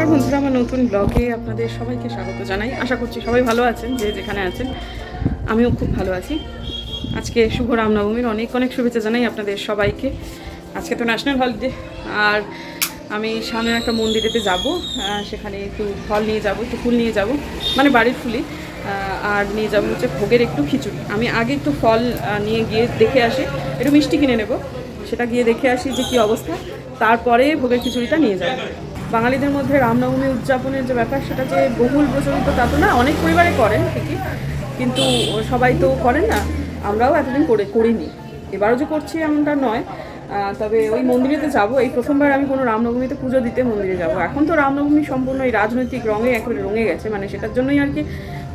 নমস্কার বন্ধুরা, আমার নতুন ব্লগে আপনাদের সবাইকে স্বাগত জানাই। আশা করছি সবাই ভালো আছেন, যে যেখানে আছেন, আমিও খুব ভালো আছি। আজকে শুভ রামনবমীর অনেক অনেক শুভেচ্ছা জানাই আপনাদের সবাইকে। আজকে তো ন্যাশনাল হলিডে, আর আমি সামনে একটা মন্দিরেতে যাব সেখানে একটু ফল নিয়ে যাব, একটু ফুল নিয়ে যাব মানে বাড়ির ফুলই আর নিয়ে যাব হচ্ছে ভোগের একটু খিচুড়ি। আমি আগে একটু ফল নিয়ে গিয়ে দেখে আসি, একটু মিষ্টি কিনে নেব, সেটা গিয়ে দেখে আসি যে কী অবস্থা, তারপরে ভোগের খিচুড়িটা নিয়ে যাব। বাঙালিদের মধ্যে রামনবমী উদযাপনের যে ব্যাপার, সেটা যে বহুল প্রচলিত, তা তো না, অনেক পরিবারে করেন ঠিকই, কিন্তু সবাই তো করেন না। আমরাও এতদিন করে, করিনি। এবারও যে করছি এমনটা নয়। তবে ওই মন্দিরেতে যাব। এই প্রথমবার আমি কোনো রামনবমীতে পুজো দিতে মন্দিরে যাব। এখন তো রামনবমী সম্পূর্ণ এই রাজনৈতিক রঙে একেবারে রঙে গেছে। মানে সেটার জন্যই আর কি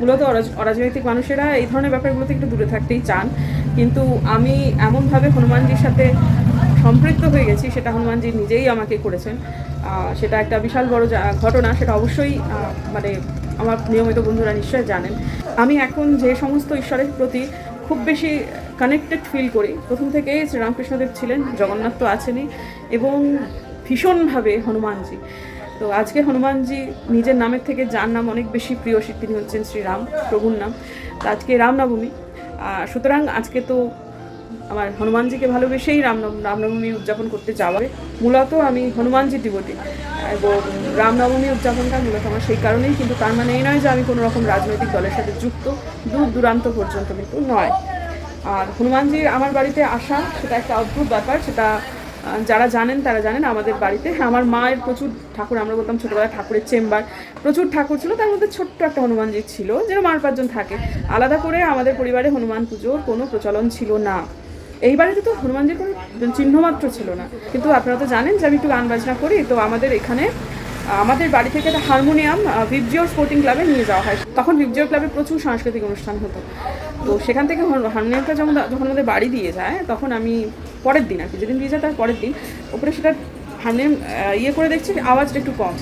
মূলত অরাজ- অরাজনৈতিক মানুষেরা এই ধরনের ব্যাপারগুলোতে একটু দূরে থাকতেই চান। কিন্তু আমি এমনভাবে হনুমানজির সাথে সম্পৃক্ত হয়ে গেছি, সেটা হনুমানজি নিজেই আমাকে করেছেন। সেটা একটা বিশাল বড় ঘটনা, সেটা অবশ্যই মানে আমার নিয়মিত বন্ধুরা নিশ্চয় জানেন। আমি এখন যে সমস্ত ঈশ্বরের প্রতি খুব বেশি কানেক্টেড ফিল করি, প্রথম থেকেই শ্রীরামকৃষ্ণদেব ছিলেন, জগন্নাথ তো আছেনই, এবং ভীষণভাবে হনুমানজি। তো আজকে হনুমানজি নিজের নামের থেকে যার নাম অনেক বেশি প্রিয় তিনি হচ্ছেন শ্রীরাম, প্রভুর নাম। তো আজকে রামনবমী। সুতরাং আজকে তো আমার হনুমানজিকে ভালোবেসেই রাম রামনবমী উদযাপন করতে যাওয়া মূলত আমি হনুমানজি ডিভোটি এবং রামনবমী উদযাপনটা মূলত আমার সেই কারণেই, কিন্তু তার মানে এই নয় যে আমি কোনো রকম রাজনৈতিক দলের সাথে যুক্ত, দূর দূরান্ত পর্যন্ত কিন্তু নয়। আর হনুমানজির আমার বাড়িতে আসা সেটা একটা অদ্ভুত ব্যাপার, সেটা যারা জানেন তারা জানেন, আমাদের বাড়িতে আমার মায়ের প্রচুর ঠাকুর, আমরা বলতাম ছোটোবেলায় ঠাকুরের চেম্বার, প্রচুর ঠাকুর ছিল, তার মধ্যে ছোট্ট একটা হনুমানজি ছিল যেন মার পাঁচজন থাকে। আলাদা করে আমাদের পরিবারে হনুমান পুজোর কোনো প্রচলন ছিল না। এই বাড়িতে তো হনুমানজির কোনো চিহ্নমাত্র ছিল না। কিন্তু আপনারা তো জানেন যে আমি একটু গান বাজনা করি, তো আমাদের এখানে, আমাদের বাড়ি থেকে একটা হারমোনিয়াম ভিপজিওর স্পোর্টিং ক্লাবে নিয়ে যাওয়া হয়। তখন ভিপজিওর ক্লাবে প্রচুর সাংস্কৃতিক অনুষ্ঠান হতো। তো সেখান থেকে হারমোনিয়ামটা যখন যখন আমাদের বাড়ি দিয়ে যায়, তখন আমি পরের দিন আর কি, যেদিন দিয়ে যায় তার পরের দিন, ওপরে সেটা হারমোনিয়াম ইয়ে করে দেখছি, আওয়াজটা একটু কম।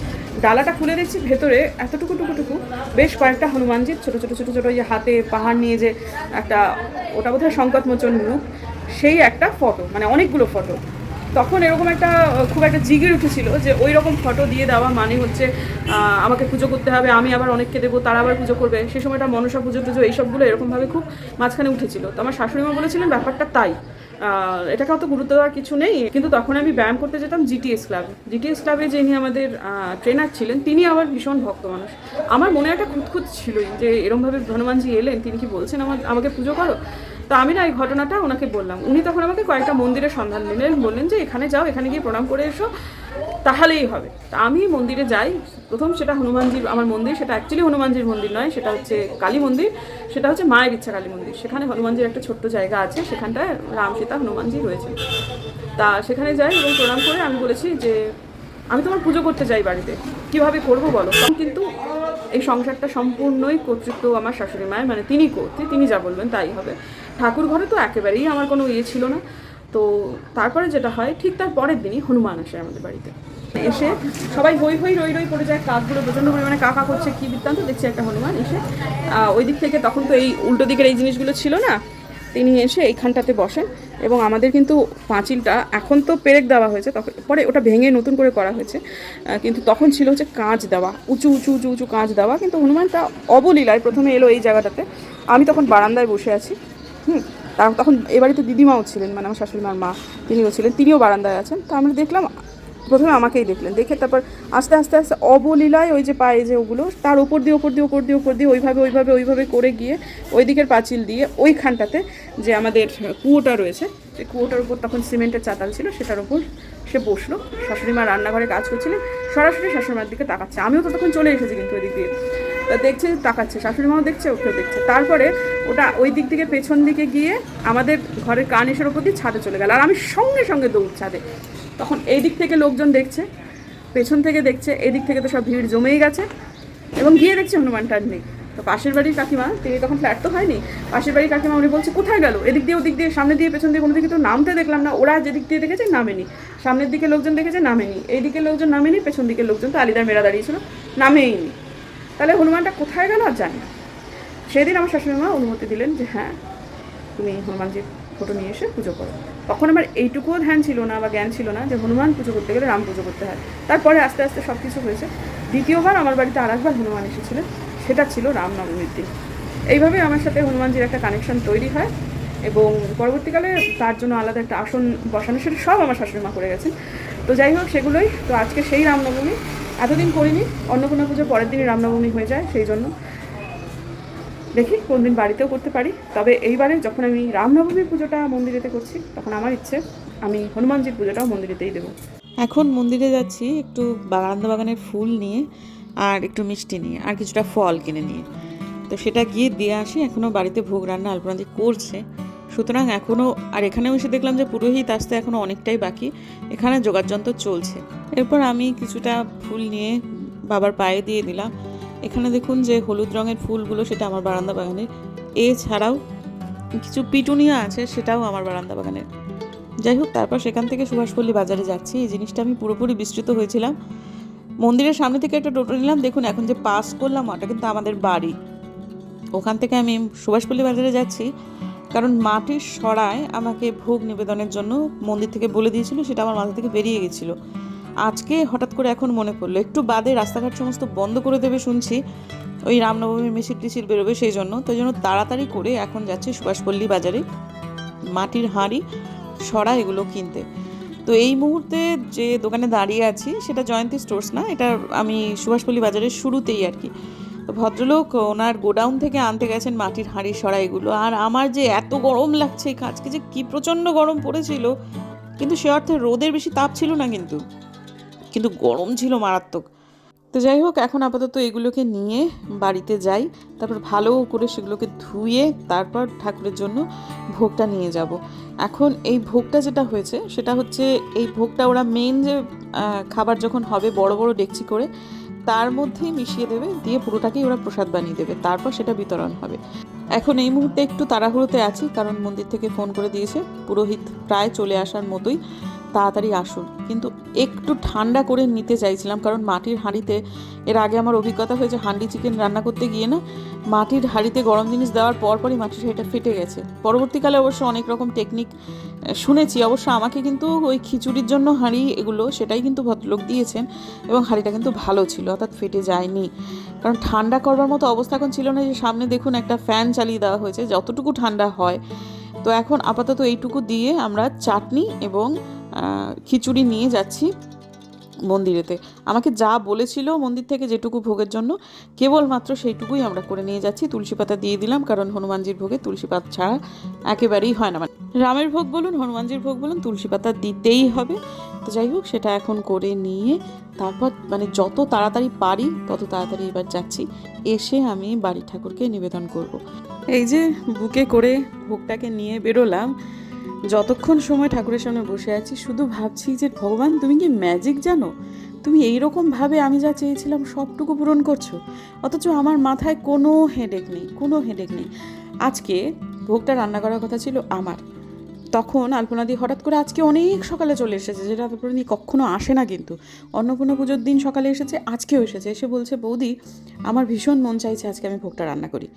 ডালাটা খুলে দেখছি, ভেতরে এতটুকু টুকু টুকু বেশ কয়েকটা হনুমানজির ছোটো ছোটো ছোটো ছোটো ইয়ে হাতে পাহাড় নিয়ে যে একটা, ওটা বোধহয় সংকটমোচন রূপ। সেই একটা ফটো মানে অনেকগুলো ফটো তখন এরকম একটা খুব একটা জিগির উঠেছিল যে ওই রকম ফটো দিয়ে দেওয়া মানে হচ্ছে আমাকে পুজো করতে হবে, আমি আবার অনেককে দেবো, তারা আবার পুজো করবে। সেই সময়টা মনসা পুজো টুজো এইসবগুলো এরকমভাবে খুব মাঝখানে উঠেছিল। তো আমার শাশুড়ি মা বলেছিলেন, ব্যাপারটা তাই। এটাকে অত গুরুত্ব দেওয়ার কিছু নেই, কিন্তু তখন আমি ব্যায়াম করতে যেতাম জিটিএস ক্লাবে জিটিএস ক্লাবে যিনি আমাদের ট্রেনার ছিলেন, তিনি আবার ভীষণ ভক্ত মানুষ। আমার মনে একটা খুঁতখুত ছিলই যে এরমভাবে হনুমানজি এলেন, তিনি কি বলছেন, আমার, আমাকে পুজো করো? তা আমি না এই ঘটনাটা ওনাকে বললাম। উনি তখন আমাকে কয়েকটা মন্দিরের সন্ধান দিলেন, বললেন যে, এখানে যাও, এখানে গিয়ে প্রণাম করে এসো, তাহলেই হবে। তা আমি মন্দিরে যাই, প্রথম সেটা হনুমানজির, আমার মন্দির, সেটা অ্যাকচুয়ালি হনুমানজির মন্দির নয়, সেটা হচ্ছে কালী মন্দির। সেটা হচ্ছে মায়ের ইচ্ছা কালী মন্দির। সেখানে হনুমানজির একটা ছোট্ট জায়গা আছে, সেখানটায় রাম সীতা হনুমানজি রয়েছে। তা সেখানে যাই এবং প্রণাম করে আমি বলেছি যে, আমি তোমার পুজো করতে যাই বাড়িতে। কীভাবে করব বলো? কিন্তু এই সংসারটা সম্পূর্ণই কর্তৃত্ব আমার শাশুড়ি মায়ের মানে তিনি করতে, তিনি যা বলবেন তাই হবে। ঠাকুর ঘরে তো একেবারেই আমার কোনো ইয়ে ছিল না। তো তারপরে যেটা হয়, ঠিক তার পরের দিনই হনুমান আসে আমাদের বাড়িতে। এসে সবাই হই হই রই রই পড়ে যায় কাকগুলো, প্রচণ্ড পরিমাণে কাকা করছে, কী বৃত্তান্ত, দেখছি একটা হনুমান এসে। ওই দিক থেকে তখন তো এই উল্টো দিকের এই জিনিসগুলো ছিল না, তিনি এসে এইখানটাতে বসেন এবং আমাদের কিন্তু পাঁচিলটা এখন তো পেরেক দেওয়া হয়েছে, তখন পরে ওটা ভেঙে নতুন করে করা হয়েছে কিন্তু তখন ছিল হচ্ছে কাঁচ দেওয়া, উঁচু উঁচু উঁচু উঁচু কাঁচ দেওয়া, কিন্তু হনুমানটা অবলীলায় প্রথমে এলো এই জায়গাটাতে। আমি তখন বারান্দায় বসে আছি, হুম তখন এ বাড়িতে দিদিমাও ছিলেন মানে আমার শাশুড়ি মার মা, তিনিও ছিলেন, তিনিও বারান্দায় আছেন, তো আমরা দেখলাম প্রথমে আমাকেই দেখলেন। দেখে তারপর আস্তে আস্তে আস্তে অবলীলায় ওই যে পায়ে যে ওগুলো, তার উপর দিয়ে ওপর দিয়ে ওপর দিয়ে ওপর দিয়ে ওইভাবে ওইভাবে ওইভাবে করে গিয়ে ওই দিকের পাঁচিল দিয়ে ওইখানটাতে যে আমাদের কুয়োটা রয়েছে, যে কুয়োটার উপর তখন সিমেন্টের চাতাল ছিল, সেটার উপর সে বসল। শাশুড়ি মা রান্নাঘরে কাজ করছিলেন, সরাসরি শাশুড়ি মার দিকে তাকাচ্ছে। আমিও তো তখন চলে এসেছি কিন্তু ওই দিক দিয়ে। তা দেখছে, তাকাচ্ছে, শাশুড়ি মাও দেখছে, ওকেও দেখছে। তারপরে ওটা ওই দিক থেকে পেছন দিকে গিয়ে আমাদের ঘরের কানেশের ওপর দিয়ে ছাদে চলে গেল। আর আমি সঙ্গে সঙ্গে দৌড় ছাদে। তখন এই দিক থেকে লোকজন দেখছে, পেছন থেকে দেখছে এদিক থেকে তো সব ভিড় জমেই গেছে। এবং গিয়ে দেখছে হনুমানটা নেই তো পাশের বাড়ির কাকিমা, তিনি তখন ফ্ল্যাট তো হয়নি, পাশের বাড়ির কাকিমা উনি বলছে, কোথায় গেল? এদিক দিয়ে ওদিক দিয়ে সামনে দিয়ে পেছন দিয়ে কোনো দিকে তো নামতে দেখলাম না, ওরা যেদিক দিয়ে দেখেছে নামেনি। সামনের দিকে লোকজন দেখেছে নামেনি, এই দিকে লোকজন নামেনি, পেছন দিকে লোকজন তো আলিদার মেরা দাঁড়িয়েছিল নামেইনি। তাহলে হনুমানটা কোথায় গেল আর জানি সেদিন আমার শাশুড়ি মা অনুমতি দিলেন যে হ্যাঁ তুমি হনুমানজির ফটো নিয়ে এসে পুজো করো। তখন আমার এইটুকুও ধ্যান ছিল না বা জ্ঞান ছিল না যে হনুমান পুজো করতে গেলে রাম পুজো করতে হয়। তারপরে আস্তে আস্তে সব কিছু হয়েছে। দ্বিতীয়বার আমার বাড়িতে আর একবার হনুমান এসেছিলেন সেটা ছিল রামনবমীর দিন। এইভাবে আমার সাথে হনুমানজির একটা কানেকশন তৈরি হয় এবং পরবর্তীকালে তার জন্য আলাদা একটা আসন বসানো, সেটা সব আমার শাশুড়ি মা করে গেছেন। তো যাই হোক, সেগুলোই। তো আজকে সেই রামনবমী। এতদিন করিনি। অন্নপূর্ণা পুজো পরের দিনই রামনবমী হয়ে যায় সেই জন্য। দেখি কোন দিন বাড়িতেও করতে পারি। তবে এইবারে যখন আমি রামনবমীর পুজোটা মন্দিরেতে করছি, তখন আমার ইচ্ছে, আমি হনুমানজির পুজোটাও মন্দিরেতেই দেবো। এখন মন্দিরে যাচ্ছি একটু বাগানদা বাগানের ফুল নিয়ে আর একটু মিষ্টি নিয়ে, আর কিছুটা ফল কিনে নিয়ে। তো সেটা গিয়ে দিয়ে আসি এখনও বাড়িতে ভোগ রান্না আলপনাদি করছে। সুতরাং এখনও আর এখানেও এসে দেখলাম যে পুরোহিত আসতে এখনও অনেকটাই বাকি, এখানে যোগাযন্ত্র চলছে। এরপর আমি কিছুটা ফুল নিয়ে বাবার পায়ে দিয়ে দিলাম। এখানে দেখুন যে হলুদ রঙের ফুলগুলো, সেটা আমার বারান্দা বাগানের। এছাড়াও কিছু পিটুনিয়া আছে, সেটাও আমার বারান্দা বাগানের। যাই হোক, তারপর সেখান থেকে সুভাষপল্লী বাজারে যাচ্ছি। এই জিনিসটা আমি পুরোপুরি বিস্তৃত হয়েছিলাম। মন্দিরের সামনে থেকে একটা টোটো নিলাম। দেখুন, এখন যে পাস করলাম, ওটা কিন্তু আমাদের বাড়ি। ওখান থেকে আমি সুভাষপল্লী বাজারে যাচ্ছি। কারণ মাটির সরায় আমাকে ভোগ নিবেদনের জন্য মন্দির থেকে বলে দিয়েছিল, সেটা আমার মাথা থেকে বেরিয়ে গেছিল। আজকে হঠাৎ করে এখন মনে পড়ল, একটু বাদে রাস্তাঘাট সমস্ত বন্ধ করে দেবে শুনছি। ওই রামনবমীর মিছিল টিছিল বেরোবে সেই জন্য। তো এই জন্য তাড়াতাড়ি করে এখন যাচ্ছি সুভাষপল্লী বাজারে। মাটির হাঁড়ি, সরা এগুলো কিনতে। তো এই মুহূর্তে যে দোকানে দাঁড়িয়ে আছি, সেটা জয়ন্তী স্টোর্স না, এটা আমি সুভাষপল্লী বাজারের শুরুতেই আর কি। তো ভদ্রলোক ওনার গোডাউন থেকে আনতে গেছেন মাটির হাঁড়ি, সরা এগুলো। আর আমার যে এত গরম লাগছে, আজকে যে কি প্রচণ্ড গরম পড়েছিল, কিন্তু সে অর্থে রোদের বেশি তাপ ছিল না কিন্তু। কিন্তু গরম ছিল মারাত্মক। তো যাই হোক, এখন আপাতত এগুলোকে নিয়ে বাড়িতে যাই, তারপর ভালো করে সেগুলোকে ধুয়ে তারপর ঠাকুরের জন্য ভোগটা নিয়ে যাব। এখন এই ভোগটা যেটা হয়েছে, সেটা হচ্ছে এই ভোগটা ওরা মেন যে খাবার যখন হবে বড় বড় ডেকচি করে, তার মধ্যেই মিশিয়ে দেবে, দিয়ে পুরোটাকেই ওরা প্রসাদ বানিয়ে দেবে, তারপর সেটা বিতরণ হবে। এখন এই মুহূর্তে একটু তাড়াহুড়োতে আছি, কারণ মন্দির থেকে ফোন করে দিয়েছে, পুরোহিত প্রায় চলে আসার মতোই। তাড়াতাড়ি আসুন। কিন্তু একটু ঠান্ডা করে নিতে চাইছিলাম, কারণ মাটির হাঁড়িতে, এর আগে আমার অভিজ্ঞতা হয়েছে হাঁডি চিকেন রান্না করতে গিয়ে না, মাটির হাঁড়িতে গরম জিনিস দেওয়ার পর পরই মাটির হাঁড়িটা ফেটে গেছে। পরবর্তীকালে অবশ্য অনেক রকম টেকনিক শুনেছি। অবশ্য আমাকে কিন্তু ওই খিচুড়ির জন্য হাঁড়ি এগুলো, সেটাই কিন্তু ভদ্রলোক দিয়েছেন এবং হাঁড়িটা কিন্তু ভালো ছিল, অর্থাৎ ফেটে যায়নি। কারণ ঠান্ডা করবার মতো অবস্থা এখন ছিল না যে, সামনে দেখুন একটা ফ্যান চালিয়ে দেওয়া হয়েছে, যতটুকু ঠান্ডা হয়। তো এখন আপাতত এইটুকু দিয়ে আমরা চাটনি এবং খিচুড়ি নিয়ে যাচ্ছি মন্দিরেতে। আমাকে যা বলেছিল মন্দির থেকে যেটুকু ভোগের জন্য, কেবলমাত্র সেইটুকুই আমরা করে নিয়ে যাচ্ছি। তুলসী পাতা দিয়ে দিলাম, কারণ হনুমানজির ভোগে তুলসী পাতা ছাড়া একেবারেই হয় না। মানে রামের ভোগ বলুন, হনুমানজির ভোগ বলুন, তুলসী পাতা দিতেই হবে। তো যাই হোক, সেটা এখন করে নিয়ে তারপর মানে যত তাড়াতাড়ি পারি, তত তাড়াতাড়ি এবার যাচ্ছি। এসে আমি বাড়ি ঠাকুরকে নিবেদন করব। এই যে বুকে করে ভোগটাকে নিয়ে বেরোলাম যতক্ষণ সময় ঠাকুরের সামনে বসে আছি, শুধু ভাবছি যে, ভগবান, তুমি কি ম্যাজিক জানো? তুমি এই রকম ভাবে আমি যা চেয়েছিলাম সবটুকু পূরণ করছ। অথচ আমার মাথায় কোনো হেডেক নেই, কোনো হেডেক নেই। আজকে ভোগটা রান্না করার কথা ছিল আমার। তখন আলপনাদি হঠাৎ করে আজকে অনেক সকালে চলে এসেছে, যেটা আলপনাদি কখনো আসে না কিন্তু। অন্নপূর্ণা পুজোর দিন সকালে এসেছে, আজকেও এসেছে। এসে বলছে, বৌদি, আমার ভীষণ মন চাইছে আজকে আমি ভোগটা রান্না করি।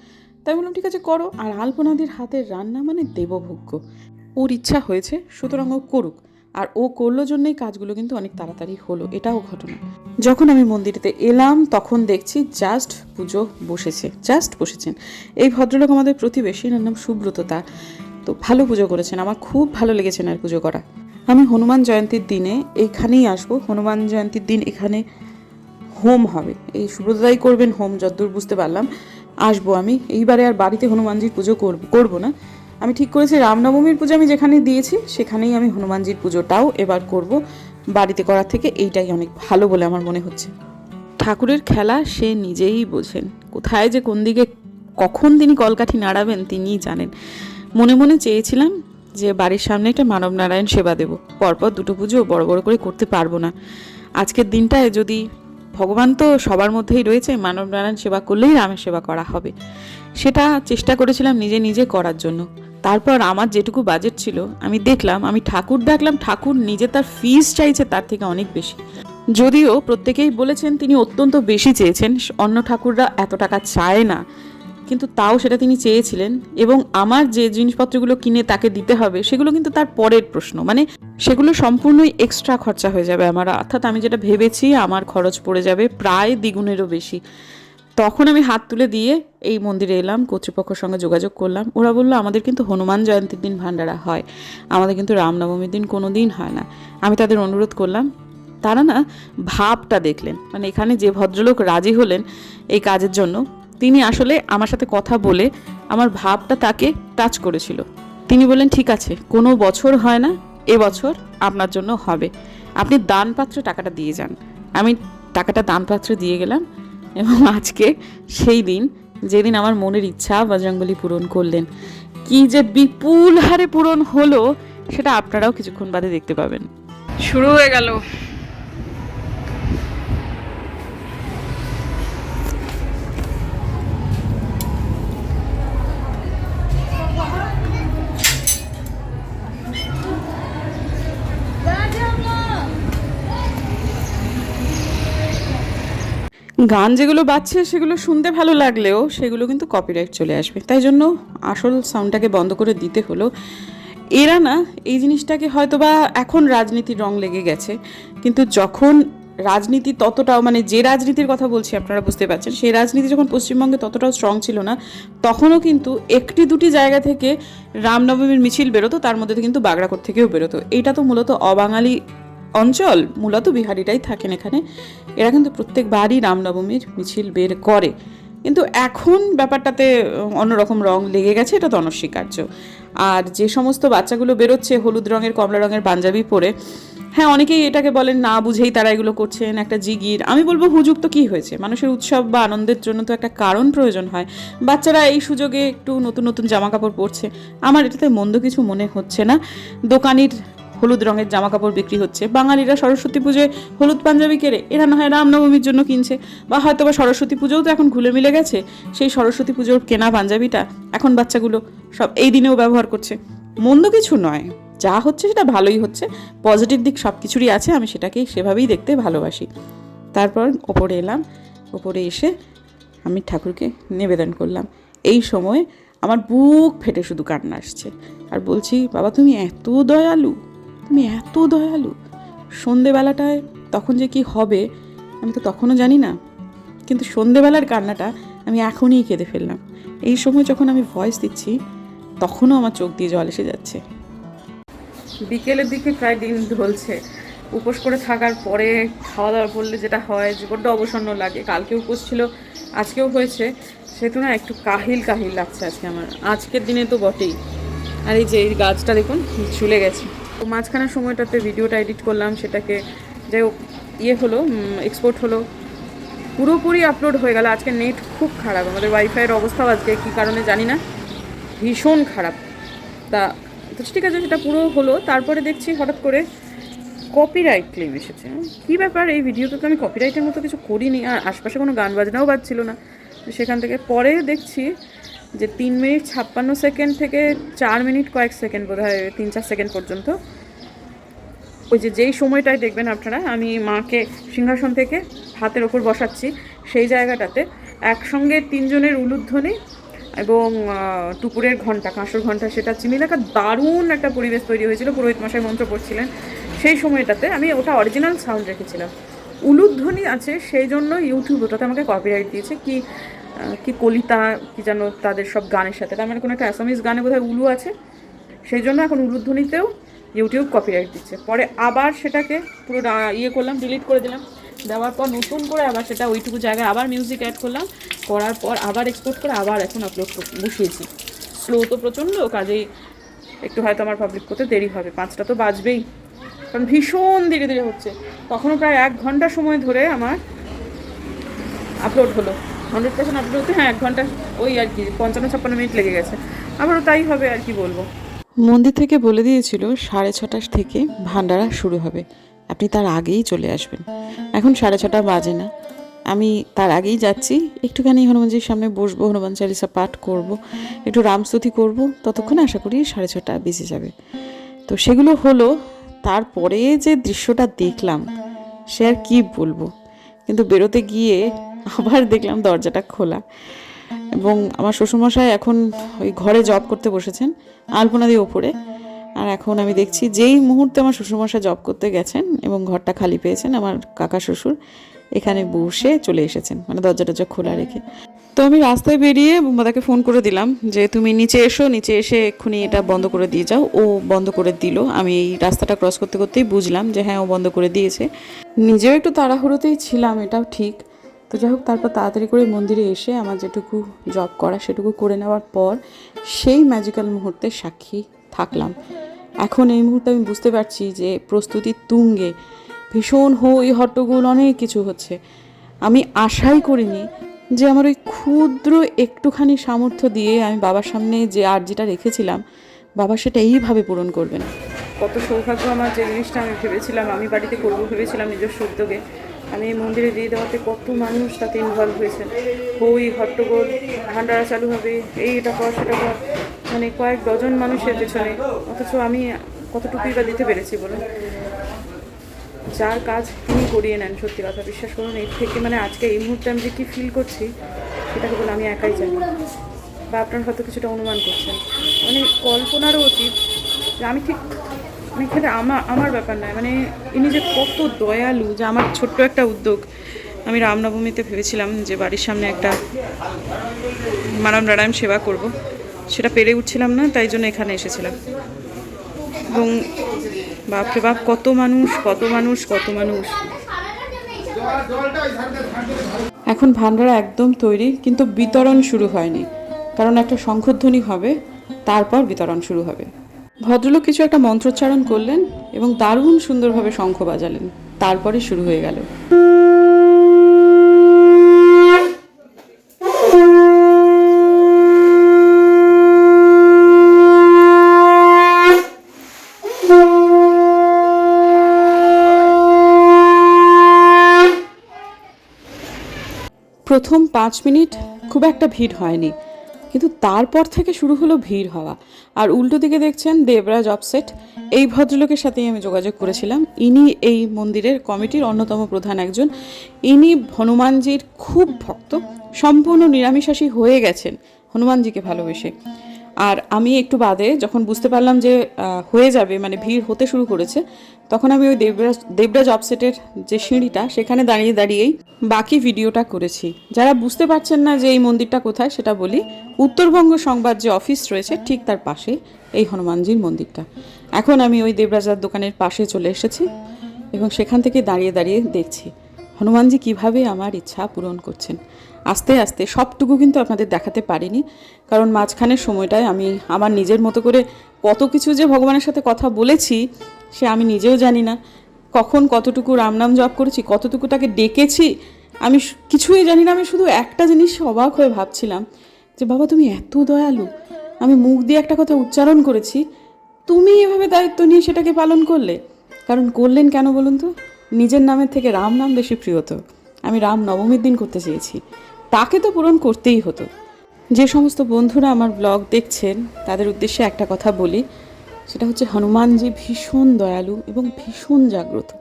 তাই বললাম, ঠিক আছে, করো। আর আলপনাদির হাতের রান্না মানে দেবভোগ্য। ওর ইচ্ছা হয়েছে, সুতরাং ও করুক। আর ও করল জন্যই কাজগুলো কিন্তু অনেক তাড়াতাড়ি হলো, এটাও ঘটনা। যখন আমি মন্দিরেতে এলাম, তখন দেখছি জাস্ট পুজো বসেছে, জাস্ট বসেছেন। এই ভদ্রলোক আমাদের প্রতিবেশী, এনার নাম সুব্রত তার। তো ভালো পুজো করেছেন, আমার খুব ভালো লেগেছে আর পুজো করা। আমি হনুমান জয়ন্তীর দিনে এইখানেই আসব, হনুমান জয়ন্তীর দিন এখানে হোম হবে। এই সুব্রতদাই করবেন হোম যতদূর বুঝতে পারলাম। আসব আমি, এইবারে আর বাড়িতে হনুমানজির পুজো করব, করব না। আমি ঠিক করেছি, রামনবমীর পুজো আমি যেখানে দিয়েছি, সেখানেই আমি হনুমানজির পুজোটাও এবার করব। বাড়িতে করার থেকে এইটাই অনেক ভালো বলে আমার মনে হচ্ছে। ঠাকুরের খেলা সে নিজেই বোঝেন। কোথায় যে কোন দিকে কখন তিনি কলকাঠি নাড়াবেন তিনিই জানেন। মনে মনে চেয়েছিলাম যে বাড়ির সামনে একটা মানব নারায়ণ সেবা দেব। পরপর দুটো পুজো বড় বড় করে করতে পারব না। আজকের দিনটায় যদি ভগবান তো সবার মধ্যেই রয়েছে, মানব নারায়ণ সেবা করলেই রামের সেবা করা হবে। সেটা চেষ্টা করেছিলাম নিজে নিজে করার জন্য। তারপর আমার যেটুকু বাজেট ছিল, আমি দেখলাম, আমি ঠাকুর ডাকলাম ঠাকুর নিজে তার ফিস চাইছে তার থেকে অনেক বেশি। যদিও প্রত্যেকেই বলেছেন তিনি অত্যন্ত বেশি চেয়েছেন, অন্য ঠাকুররা এত টাকা চায় না, কিন্তু তাও সেটা তিনি চেয়েছিলেন এবং আমার যে জিনিসপত্রগুলো কিনে তাকে দিতে হবে, সেগুলো কিন্তু তার পরের প্রশ্ন। মানে সেগুলো সম্পূর্ণই এক্সট্রা খরচা হয়ে যাবে আমার। অর্থাৎ আমি যেটা ভেবেছি, আমার খরচ পড়ে যাবে প্রায় দ্বিগুণেরও বেশি। তখন আমি হাত তুলে দিয়ে এই মন্দিরে এলাম, কর্তৃপক্ষের সঙ্গে যোগাযোগ করলাম। ওরা বলল, আমাদের কিন্তু হনুমান জয়ন্তীর দিন ভান্ডারা হয়। আমাদের কিন্তু রামনবমীর দিন কোনো দিন হয় না। আমি তাদের অনুরোধ করলাম। তারা না ভাবটা দেখলেন। মানে এখানে যে ভদ্রলোক রাজি হলেন এই কাজের জন্য, তিনি আসলে আমার সাথে কথা বলে আমার ভাবটা তাকে টাচ করেছিল। তিনি বললেন, ঠিক আছে, কোনো বছর হয় না এবছর আপনার জন্য হবে। আপনি দানপাত্রে টাকাটা দিয়ে যান। আমি টাকাটা দানপাত্রে দিয়ে গেলাম। এবং আজকে সেই দিন, যেদিন আমার মনের ইচ্ছা বজরঙ্গলি পূরণ করলেন। কি যে বিপুল হারে পূরণ হলো, সেটা আপনারাও কিছুক্ষণ বাদে দেখতে পাবেন। শুরু হয়ে গেল। গান যেগুলো বাজছে, সেগুলো শুনতে ভালো লাগলেও সেগুলো কিন্তু কপিরাইট চলে আসবে। তাই জন্য আসল সাউন্ডটাকে বন্ধ করে দিতে হলো এরা না এই জিনিসটাকে হয়তো বা এখন রাজনীতির রং লেগে গেছে, কিন্তু যখন রাজনীতি ততটাও মানে যে রাজনীতির কথা বলছি আপনারা বুঝতে পারছেন, সেই রাজনীতি যখন পশ্চিমবঙ্গে ততটাও স্ট্রং ছিল না, তখনও কিন্তু একটি দুটি জায়গা থেকে রামনবমীর মিছিল বেরোতো, তার মধ্যে কিন্তু বাগড়াকোট থেকেও বেরোতো। এটা তো মূলত অবাঙালি অঞ্চল মূলত বিহারিরাই থাকেন এখানে। এরা কিন্তু প্রত্যেকবারই রামনবমীর মিছিল বের করে। কিন্তু এখন ব্যাপারটাতে অন্যরকম রং লেগে গেছে, এটা তো অনস্বীকার্য। আর যে সমস্ত বাচ্চাগুলো বেরোচ্ছে, হলুদ রঙের, কমলা রঙের পাঞ্জাবি পরে হ্যাঁ অনেকেই এটাকে বলেন, না বুঝেই তারা এগুলো করছেন, একটা জিগির। আমি বলব, হুজুগ তো কী হয়েছে? মানুষের উৎসব বা আনন্দের জন্য তো একটা কারণ প্রয়োজন হয়। বাচ্চারা এই সুযোগে একটু নতুন নতুন জামা কাপড় পরছে। আমার এটাতে মন্দ কিছু মনে হচ্ছে না। দোকানির হলুদ রঙের জামা কাপড় বিক্রি হচ্ছে। বাঙালিরা সরস্বতী পুজোয় হলুদ পাঞ্জাবি কেড়ে, এরা না হয় রামনবমীর জন্য কিনছে। বা হয়তো বা সরস্বতী পুজোও তো এখন ঘুলে মিলে গেছে। সেই সরস্বতী পুজোর কেনা পাঞ্জাবিটা এখন বাচ্চাগুলো সব এই দিনেও ব্যবহার করছে। মন্দ কিছু নয়, যা হচ্ছে সেটা ভালোই হচ্ছে। পজিটিভ দিক সব কিছুরই আছে, আমি সেটাকেই সেভাবেই দেখতে ভালোবাসি। তারপর ওপরে এলাম, ওপরে এসে আমি ঠাকুরকে নিবেদন করলাম। এই সময় আমার বুক ফেটে শুধু কান্না আসছে। আর বলছি, বাবা, তুমি এত দয়ালু! তুমি এত দয়ালু। সন্ধেবেলাটায় তখন যে কি হবে, আমি তো তখনও জানি না। কিন্তু সন্ধেবেলার কান্নাটা আমি এখনই কেঁদে ফেললাম। এই সময় যখন আমি ভয়েস দিচ্ছি, তখনও আমার চোখ দিয়ে জল এসে যাচ্ছে। বিকেলের দিকে প্রায় দিন ঢলছে। উপোস করে থাকার পরে খাওয়া দাওয়া করলে যেটা হয় যে বড্ড অবসন্ন লাগে। কালকে উপোস ছিল, আজকেও হয়েছে। সেহেতু না একটু কাহিল কাহিল লাগছে আজকে আমার। আজকের দিনে তো বটেই। আর এই যে এই গাছটা দেখুন ঝুলে গেছে। তো মাঝখানের সময়টাতে ভিডিওটা এডিট করলাম, সেটাকে যাই হোক ইয়ে হলো এক্সপোর্ট হলো। পুরোপুরি আপলোড হয়ে গেল। আজকে নেট খুব খারাপ। আমাদের ওয়াইফাইয়ের অবস্থাও আজকে কী কারণে জানি না। ভীষণ খারাপ। তা, তো ঠিক আছে, সেটা পুরো হলো। তারপরে দেখছি হঠাৎ করে কপিরাইট ক্লেম এসেছে। কী ব্যাপার? এই ভিডিওতে তো আমি কপিরাইটের মতো কিছু করিনি। আর আশপাশে কোনো গান বাজনাও বাজছিল না। সেখান থেকে পরে দেখছি যে তিন মিনিট ছাপ্পান্ন সেকেন্ড থেকে চার মিনিট কয়েক সেকেন্ড বোধ হয় তিন চার সেকেন্ড পর্যন্ত। ওই যে যেই সময়টায় দেখবেন আপনারা, আমি মাকে সিংহাসন থেকে হাতের ওপর বসাচ্ছি, সেই জায়গাটাতে একসঙ্গে তিনজনের উলুধ্বনি এবং টুকুরের ঘণ্টা কাঁসর ঘণ্টা সেটা চিনি লেখা দারুণ একটা পরিবেশ তৈরি হয়েছিল, পুরোহিত মশাই মন্ত্র পড়ছিলেন। সেই সময়টাতে আমি ওটা অরিজিনাল সাউন্ড রেখেছিলাম। উলুধ্বনি আছে, সেই জন্য ইউটিউব ওটাতে আমাকে কপিরাইট দিয়েছে কি কি কলিতা, কি যেন তাদের সব গানের সাথে। তার মানে কোনো একটা অ্যাসামিস গানে বোধহয় উলু আছে। সেই জন্য এখন উলুধ্বনিতেও ইউটিউব কপিরাইট দিচ্ছে। পরে আবার সেটাকে পুরো ইয়ে করলাম ডিলিট করে দিলাম। দেওয়ার পর নতুন করে আবার সেটা ওইটুকু জায়গায় আবার মিউজিক অ্যাড করলাম। করার পর আবার এক্সপোর্ট করে আবার এখন আপলোড বসিয়েছি। স্লো তো প্রচণ্ড, কাজেই একটু হয়তো আমার পাবলিক করতে দেরি হবে। পাঁচটা তো বাজবেই। কারণ ভীষণ ধীরে ধীরে হচ্ছে। তখনও প্রায় এক ঘণ্টা সময় ধরে আমার আপলোড হলো। হান্ড্রেড পার্সেন্ট আপলোড হতে হ্যাঁ এক ঘণ্টা, ওই আর কি, পঞ্চান্ন, ছাপ্পান্ন মিনিট লেগে গেছে। আবারও তাই হবে আর কি বলব। মন্দির থেকে বলে দিয়েছিল, সাড়ে ছটার থেকে ভান্ডারা শুরু হবে। আপনি তার আগেই চলে আসবেন। এখন সাড়ে ছটা বাজে না। আমি তার আগেই যাচ্ছি। একটুখানি হনুমানজির সামনে বসবো, হনুমান চালিসা পাঠ করব, একটু রামস্তুতি করব। ততক্ষণ আশা করি সাড়ে ছটা বেজে যাবে। তো সেগুলো হলো, তারপরে যে দৃশ্যটা দেখলাম, সে আর কি বলব? কিন্তু বেরোতে গিয়ে আবার দেখলাম দরজাটা খোলা। এবং আমার শ্বশুরমশাই এখন ওই ঘরে জব করতে বসেছেন আলপনাদি ওপরে। আর এখন আমি দেখছি যেই মুহূর্তে আমার শ্বশুরমশাই জব করতে গেছেন এবং ঘরটা খালি পেয়েছেন আমার কাকা শ্বশুর, এখানে বসে চলে এসেছেন মানে দরজা টরজা খোলা রেখে। তো আমি রাস্তায় বেরিয়ে দাদাকে ফোন করে দিলাম যে, তুমি নিচে এসো, নিচে এসে এক্ষুনি এটা বন্ধ করে দিয়ে যাও। ও বন্ধ করে দিল। আমি এই রাস্তাটা ক্রস করতে করতেই বুঝলাম যে হ্যাঁ ও বন্ধ করে দিয়েছে। নিজেও একটু তাড়াহুড়োতেই ছিলাম, এটাও ঠিক। তো যাই হোক, তারপর তাড়াতাড়ি করে মন্দিরে এসে আমার যেটুকু জব করা সেটুকু করে নেওয়ার পর সেই ম্যাজিক্যাল মুহূর্তে সাক্ষী থাকলাম। এখন এই মুহূর্তে আমি বুঝতে পারছি যে প্রস্তুতির তুঙ্গে। ভীষণ হই হট্টগোল, অনেক কিছু হচ্ছে। আমি আশাই করিনি যে আমার ওই ক্ষুদ্র একটুখানি সামর্থ্য দিয়ে আমি বাবার সামনে যে আর্জিটা রেখেছিলাম, বাবা সেটা এইভাবে পূরণ করবেন কত সৌভাগ্য আমার যে জিনিসটা আমি ভেবেছিলাম, আমি বাড়িতে করব ভেবেছিলাম নিজস্ব উদ্যোগে। আমি এই মন্দিরে দিয়ে দেওয়াতে কত মানুষ তাতে ইনভলভ হয়েছেন হই হট্টগোল ভান্ডারা চালু হবে, এই এটা কর, সেটা কর। মানে কয়েক ডজন মানুষের পেছনে। অথচ আমি কতটুকুই বা দিতে পেরেছি বলুন? যার কাজ তিনি করিয়ে নেন, সত্যি কথা। বিশ্বাস করুন, এর থেকে মানে আজকে এই মুহূর্তে আমি যে কী ফিল করছি সেটা কেবল আমি একাই জানি। বা আপনার হয়তো কিছুটা অনুমান করছেন। মানে কল্পনারও অতীত। আমি ঠিক মানে আমার আমার ব্যাপার নয় মানে ইনি যে কত দয়ালু যে আমার ছোট্ট একটা উদ্যোগ। আমি রামনবমীতে ভেবেছিলাম যে বাড়ির সামনে একটা মারাম নারায়ণ সেবা করব। সেটা পেরে উঠছিলাম না, তাই জন্য এখানে এসেছিলাম। এবং বাপরে বাপ, কত মানুষ কত মানুষ কত মানুষ। এখন ভান্ডারা একদম তৈরি, কিন্তু বিতরণ শুরু হয়নি। কারণ একটা শঙ্খধ্বনি হবে, তারপর বিতরণ শুরু হবে। ভদ্রলোক কিছু একটা মন্ত্রোচ্চারণ করলেন এবং দারুণ সুন্দরভাবে শঙ্খ বাজালেন। তারপরে শুরু হয়ে গেল। প্রথম পাঁচ মিনিট খুব একটা ভিড় হয়নি। কিন্তু তারপর থেকে শুরু হলো ভিড় হওয়া। আর উল্টো দিকে দেখছেন দেবরাজ অফসেট। এই ভদ্রলোকের সাথেই আমি যোগাযোগ করেছিলাম। ইনি এই মন্দিরের কমিটির অন্যতম প্রধান একজন। ইনি হনুমানজির খুব ভক্ত। সম্পূর্ণ নিরামিষাসী হয়ে গেছেন। হনুমানজিকে ভালোবেসে। আর আমি একটু বাদে যখন বুঝতে পারলাম যে হয়ে যাবে মানে ভিড় হতে শুরু করেছে, তখন আমি ওই দেবরাজ দেবরাজ অফসেটের যে সিঁড়িটা, সেখানে দাঁড়িয়ে দাঁড়িয়েই বাকি ভিডিওটা করেছি। যারা বুঝতে পারছেন না যে এই মন্দিরটা কোথায়, সেটা বলি, উত্তরবঙ্গ সংবাদ যে অফিস রয়েছে, ঠিক তার পাশে এই হনুমানজির মন্দিরটা। এখন আমি ওই দেবরাজার দোকানের পাশে চলে এসেছি এবং সেখান থেকে দাঁড়িয়ে দাঁড়িয়ে দেখছি, হনুমানজি কীভাবে আমার ইচ্ছা পূরণ করছেন। আস্তে আস্তে সবটুকু কিন্তু আপনাদের দেখাতে পারিনি। কারণ মাঝখানের সময়টায় আমি আমার নিজের মতো করে কত কিছু যে ভগবানের সাথে কথা বলেছি, সে আমি নিজেও জানি না। কখন কতটুকু রামনাম জপ করেছি, কতটুকু তাকে ডেকেছি, আমি কিছুই জানি না। আমি শুধু একটা জিনিস অবাক হয়ে ভাবছিলাম যে, বাবা, তুমি এত দয়ালু। আমি মুখ দিয়ে একটা কথা উচ্চারণ করেছি, তুমি এভাবে দায়িত্ব নিয়ে সেটাকে পালন করলে? কারণ করলেন কেন বলুন তো? নিজের নামের থেকে রাম নাম বেশি প্রিয় তো আমি রাম নবমীর দিন করতে চেয়েছি। তাকে তো পূরণ করতেই হতো। যে সমস্ত বন্ধুরা আমার ব্লগ দেখছেন, তাদের উদ্দেশ্যে একটা কথা বলি। সেটা হচ্ছে হনুমানজি ভীষণ দয়ালু এবং ভীষণ জাগ্রত।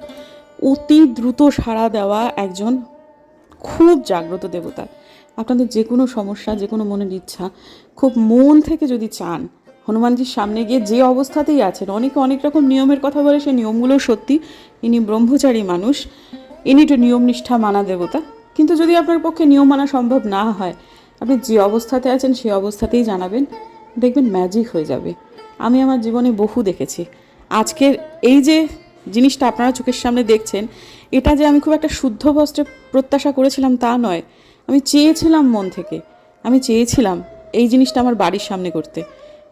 অতি দ্রুত সাড়া দেওয়া একজন খুব জাগ্রত দেবতা। আপনাদের যে কোনো সমস্যা, যে কোনো মনের ইচ্ছা, খুব মন থেকে যদি চান, হনুমানজির সামনে গিয়ে যে অবস্থাতেই আছেন, অনেকে অনেক রকম নিয়মের কথা বলে সেই নিয়মগুলো সত্যি। ইনি ব্রহ্মচারী মানুষ, ইনি একটু নিয়ম নিষ্ঠা মানা দেবতা। কিন্তু যদি আপনার পক্ষে নিয়ম মানা সম্ভব না হয়, আপনি যে অবস্থাতে আছেন সেই অবস্থাতেই জানাবেন, দেখবেন ম্যাজিক হয়ে যাবে। আমি আমার জীবনে বহু দেখেছি। আজকের এই যে জিনিসটা আপনারা চোখের সামনে দেখছেন, এটা যে আমি খুব একটা শুদ্ধ বস্ত্রে প্রত্যাশা করেছিলাম তা নয়। আমি চেয়েছিলাম মন থেকে। আমি চেয়েছিলাম এই জিনিসটা আমার বাড়ির সামনে করতে।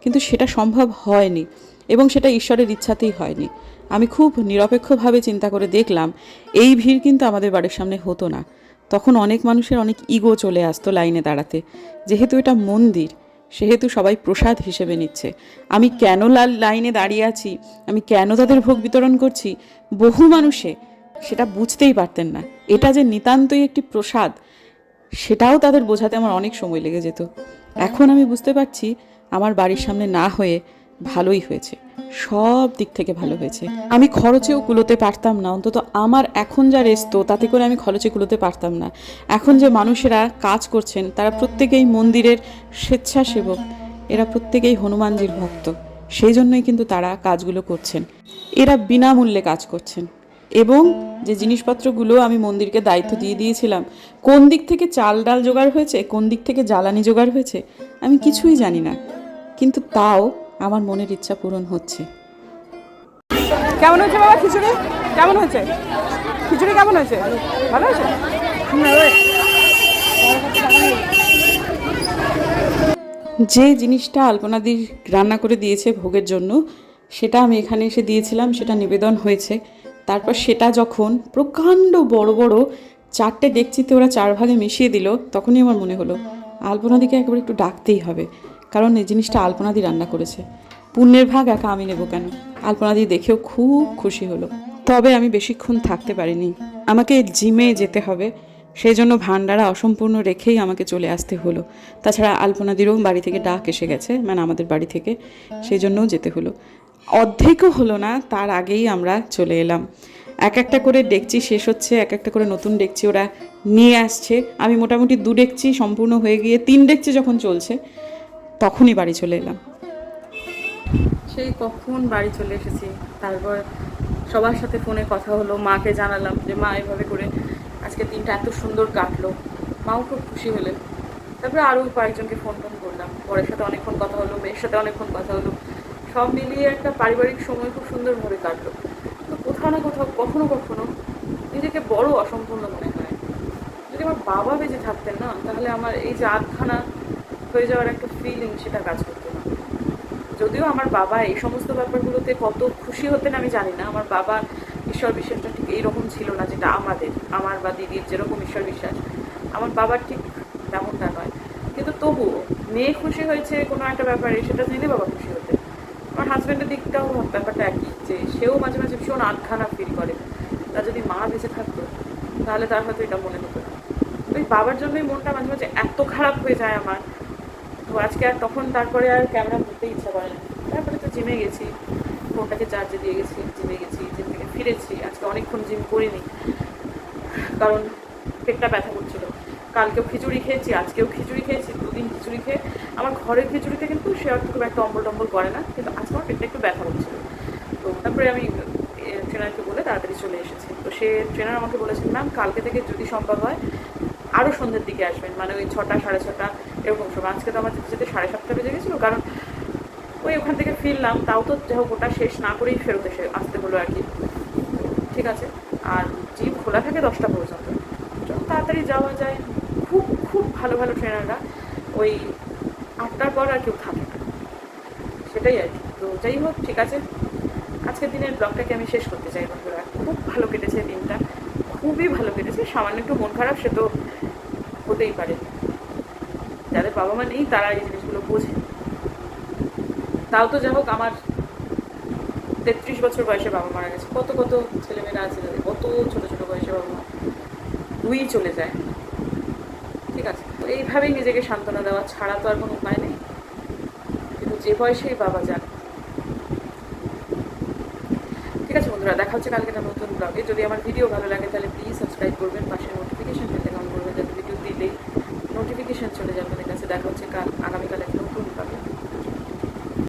কিন্তু সেটা সম্ভব হয়নি এবং সেটা ঈশ্বরের ইচ্ছাতেই হয়নি। আমি খুব নিরপেক্ষভাবে চিন্তা করে দেখলাম, এই ভিড় কিন্তু আমাদের বাড়ির সামনে হতো না। তখন অনেক মানুষের অনেক ইগো চলে আসতো লাইনে দাঁড়াতে। যেহেতু এটা মন্দির, সেহেতু সবাই প্রসাদ হিসেবে নিচ্ছে। আমি কেন লাল লাইনে দাঁড়িয়ে আছি? আমি কেন তাদের ভোগ বিতরণ করছি? বহু মানুষে সেটা বুঝতেই পারতেন না। এটা যে নিতান্তই একটি প্রসাদ, সেটাও তাদের বোঝাতে আমার অনেক সময় লেগে যেত। এখন আমি বুঝতে পারছি আমার বাড়ির সামনে না হয়ে ভালোই হয়েছে। সব দিক থেকে ভালো হয়েছে। আমি খরচেও কুলোতে পারতাম না। অন্তত আমার এখন যা রেস্ত তাতে করে আমি খরচে কুলোতে পারতাম না। এখন যে মানুষেরা কাজ করছেন, তারা প্রত্যেকেই মন্দিরের স্বেচ্ছাসেবক। এরা প্রত্যেকেই হনুমানজির ভক্ত। সেই জন্যই কিন্তু তারা কাজগুলো করছেন। এরা বিনামূল্যে কাজ করছেন। এবং যে জিনিসপত্রগুলো আমি মন্দিরকে দায়িত্ব দিয়ে দিয়েছিলাম, কোন দিক থেকে চাল ডাল জোগাড় হয়েছে, কোন দিক থেকে জ্বালানি জোগাড় হয়েছে, আমি কিছুই জানি না। কিন্তু তাও আমার মনের ইচ্ছা পূরণ হচ্ছে। কেমন হয়েছে বাবা খিচুড়ি? কেমন হয়েছে? খিচুড়ি কেমন হয়েছে? ভালো হয়েছে? যে জিনিসটা আলপনাদি রান্না করে দিয়েছে ভোগের জন্য সেটা আমি এখানে এসে দিয়েছিলাম সেটা নিবেদন হয়েছে। তারপর সেটা যখন প্রকাণ্ড বড় বড় চারটে ডেকচিতে ওরা চার ভাগে মিশিয়ে দিল তখনই আমার মনে হলো আলপনাদিকে একবার একটু ডাকতেই হবে। কারণ এই জিনিসটা আলপনাদি রান্না করেছে। পুণ্যের ভাগ একা আমি নেব কেন? আলপনাদি দেখেও খুব খুশি হলো। তবে আমি বেশিক্ষণ থাকতে পারিনি। আমাকে জিমে যেতে হবে। সেই জন্য ভান্ডারা অসম্পূর্ণ রেখেই আমাকে চলে আসতে হলো। তাছাড়া আলপনাদিরও বাড়ি থেকে ডাক এসে গেছে মানে আমাদের বাড়ি থেকে। সেই জন্যও যেতে হলো। অর্ধেকও হলো না, তার আগেই আমরা চলে এলাম। এক একটা করে ডেকচি শেষ হচ্ছে, এক একটা করে নতুন ডেকচি ওরা নিয়ে আসছে। আমি মোটামুটি দু ডেকচি সম্পূর্ণ হয়ে গিয়ে তিন ডেকচি যখন চলছে তখনই বাড়ি চলে এলাম। সেই কখন বাড়ি চলে এসেছি, তারপর সবার সাথে ফোনে কথা হলো, মাকে জানালাম যে, মা, এভাবে করে আজকে দিনটা এত সুন্দর কাটলো। মাও খুব খুশি হলেন। তারপরে আরও কয়েকজনকে ফোন টোন করলাম। বরের সাথে অনেকক্ষণ কথা হলো, মেয়ের সাথে অনেকক্ষণ কথা হলো। সব মিলিয়ে একটা পারিবারিক সময় খুব সুন্দরভাবে কাটলো। তো কোথাও না কোথাও, কখনো কখনো নিজেকে বড় অসম্পূর্ণ মনে হয়। যদি আমার বাবা বেঁচে থাকতেন না, তাহলে আমার এই যে আধখানা হয়ে যাওয়ার একটা ফিলিং সেটা কাজ করতো না। যদিও আমার বাবা এই সমস্ত ব্যাপারগুলোতে কত খুশি হতেন আমি জানি না। আমার বাবা ঈশ্বর বিশ্বাসটা ঠিক এইরকম ছিল না যেটা আমাদের, আমার বা দিদির যেরকম ঈশ্বর বিশ্বাস। আমার বাবার ঠিক তেমনটা নয়। কিন্তু তবুও মেয়ে খুশি হয়েছে কোনো একটা ব্যাপারে, সেটা জেনে বাবা খুশি হতেন আমার হাজব্যান্ডের দিকটাও ব্যাপারটা একই, যে সেও মাঝে মাঝে ভীষণ আধখানা ফিল করে। তা যদি মা বেঁচে থাকতো, তাহলে তার হয়তো এটা মনে হতো না। ওই বাবার জন্যই মনটা মাঝে মাঝে এত খারাপ হয়ে যায় আমার তো আজকে আর তখন তারপরে আর ক্যামেরা ধরতে ইচ্ছা করে না। তারপরে তো জিমে গেছি ফোনটাকে চার্জে দিয়ে গেছি জিমে গেছি জিম থেকে ফিরেছি, আজকে অনেকক্ষণ জিম করিনি। কারণ পেটটা ব্যথা করছিল। কালকেও খিচুড়ি খেয়েছি, আজকেও খিচুড়ি খেয়েছি, দুদিন খিচুড়ি খেয়ে আমার ঘরের খিচুড়িতে কিন্তু সে অর্থ খুব একটা অম্বল টম্বল করে না, কিন্তু আজকে আমার পেটটা একটু ব্যথা করছিল। তো তারপরে আমি ট্রেনারকে বলে তাড়াতাড়ি চলে এসেছি। তো সে ট্রেনার আমাকে বলেছেন ম্যাম কালকে থেকে যদি সম্ভব হয় আরও সন্ধ্যের দিকে আসবেন মানে ওই ছটা, সাড়ে ছটা, এরকম সময়। আজকে তো আমার যেতে যেতে সাড়ে সাতটা বেজে গেছিল, কারণ ওই ওখান থেকে ফিরলাম, তাও তো যাই হোক ওটা শেষ না করেই ফেরত এসে আসতে হলো আর কি। ঠিক আছে? আর জিম খোলা থাকে দশটা পর্যন্ত। যত তাড়াতাড়ি যাওয়া যায়। খুব খুব ভালো ভালো ট্রেনাররা। ওই আটটার পর আর কেউ থাকে না। সেটাই আর কি। তো যাই হোক, ঠিক আছে? আজকের দিনের ব্লগটাকে আমি শেষ করতে চাই বন্ধুরা। খুব ভালো কেটেছে দিনটা। খুবই ভালো কেটেছে। সামান্য একটু মন খারাপ, সে তো হতেই পারে। যাদের বাবা মা নেই, তারা এই জিনিসগুলো বোঝে। তাও তো যাই হোক আমার তেত্রিশ বছর বয়সে বাবা মারা গেছে। কত কত ছেলেমেয়েরা আছে যাদের কত ছোট ছোট বয়সে বাবা মা? দুই চলে যায়। ঠিক আছে? তো এইভাবেই নিজেকে সান্ত্বনা দেওয়া ছাড়া তো আর কোনো উপায় নেই। কিন্তু যে বয়সেই বাবা যান ঠিক আছে বন্ধুরা, দেখা হচ্ছে কালকে নতুন ব্লগে যদি আমার ভিডিও ভালো লাগে, তাহলে প্লিজ সাবস্ক্রাইব করবেন, পাশে নোটিফিকেশন বেলটা অন করবেন যাতে ভিডিও দিলেই নোটিফিকেশান চলে যাবে আপনাদের কাছে দেখা হচ্ছে কাল আগামীকাল একটা নতুন ব্লগে